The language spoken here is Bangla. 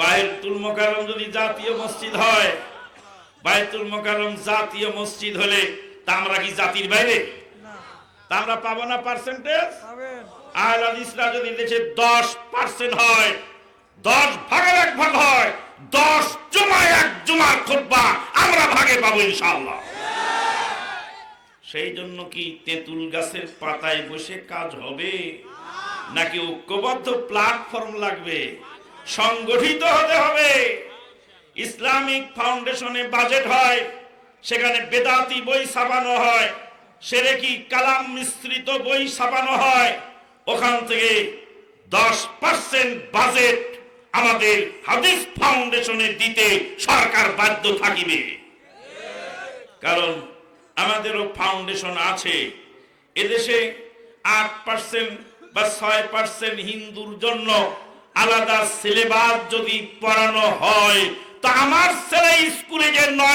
বায়তুল মোকারম যদি জাতীয় মসজিদ হয় বায়তুল মোকারম জাতীয় মসজিদ হলে তা আমরা কি জাতির বাইরে? তা আমরা পাবো না পার্সেন্টেজ আহল হাদিসরা যদি দেশে দশ পার্সেন্ট হয় দশ ভাগের এক ভাগ হয় দশ জমায় এক জমার খুতবা আমরা ভাগে পাবো ইনশাআল্লাহ। সেই জন্য কি তেঁতুল গাছের পাতায় বসে কাজ হবে? নাকি ঐক্যবদ্ধ প্ল্যাটফর্ম লাগবে? সংগঠিত হতে হবে। ইসলামিক ফাউন্ডেশনে বাজেট হয়, সেখানে বেদাতি বই ছাপানো হয়, সেরেকি কালাম মিশ্রিত বই ছাপানো হয়। ওখান থেকে দশ পার্সেন্ট বাজেট আমাদের হাদিস ফাউন্ডেশনে দিতে সরকার বাধ্য থাকিবে। কারণ আমাদেরও ফাউন্ডেশন আছে। এদেশে আট পার্সেন্ট বা ছয় পার্সেন্ট হিন্দুর জন্য আলাদা সিলেবাস যদি পড়ানো হয় তা আমার ছেলে স্কুলে যে নয়